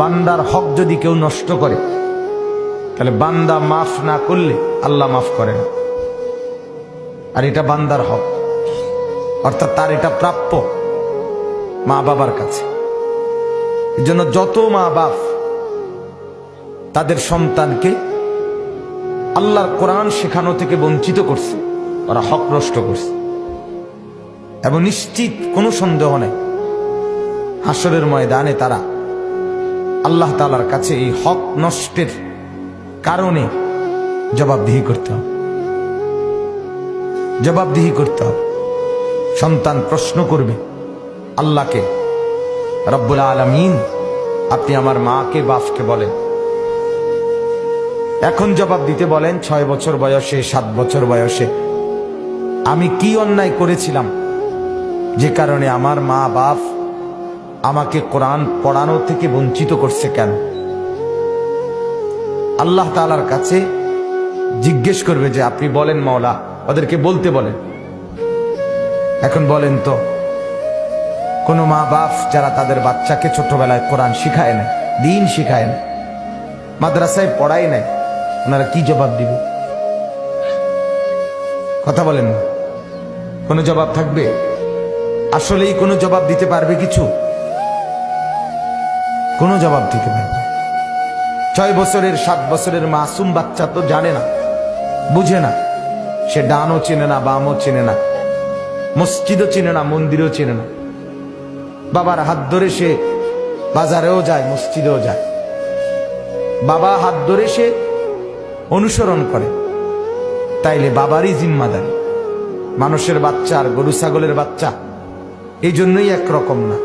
বান্দার হক যদি কেউ নষ্ট করে, তাহলে বান্দা মাফ না করলে আল্লাহ মাফ করে না আর এটা বান্দার হক। অর্থাৎ তার এটা প্রাপ্য মা বাবার কাছে। এই জন্য যত মা বাপ তাদের সন্তানকে আল্লাহর কোরআন শেখানো থেকে বঞ্চিত করছে, ওরা হক নষ্ট করছে। এবং নিশ্চিত কোনো সন্দেহ নেই, হাসরের ময়দানে তারা আল্লাহ তালার কাছে এই হক নষ্টের কারণে জবাবদিহি করতে হবে। জবাবদিহি করতে হবে। সন্তান প্রশ্ন করবে, আল্লাহকে, রব্বুল আলমিন, আপনি আমার মাকে, বাপকে বলেন। এখন জবাব দিতে বলেন, ছয় বছর বয়সে, সাত বছর বয়সে। আমি কি অন্যায় করেছিলাম যে কারণে আমার মা, বাপ আমাকে কোরআন পড়ানো থেকে বঞ্চিত করছে কেন? আল্লাহ তালার কাছে জিজ্ঞেস করবে যে, আপনি বলেন মাওলা, ওদেরকে বলতে বলেন। এখন বলেন তো, কোন মা বাপ যারা তাদের বাচ্চাকে ছোটবেলায় কোরআন শিখায় না দিন শিখায় না মাদ্রাসায় পড়াই নাই, ওনারা কি জবাব দিবে? কথা বলেন কোনো জবাব থাকবে? আসলেই কোনো জবাব দিতে পারবে কিছু? কোনো জবাব দিতে পারবে। ছয় বছরের, সাত বছরের মাসুম বাচ্চা তো জানে না, বুঝে না। সে ডানও চেনে না, বামও চেনে না। মসজিদও চেনে না, মন্দিরও চেনে না। বাবার হাত ধরে সে বাজারেও যায়, মসজিদেও যায়। বাবা হাত ধরে সে অনুসরণ করে। তাইলে বাবারই জিম্মাদারি। মানুষের বাচ্চা আর গরু, ছাগলের বাচ্চা, এই জন্যই একরকম না।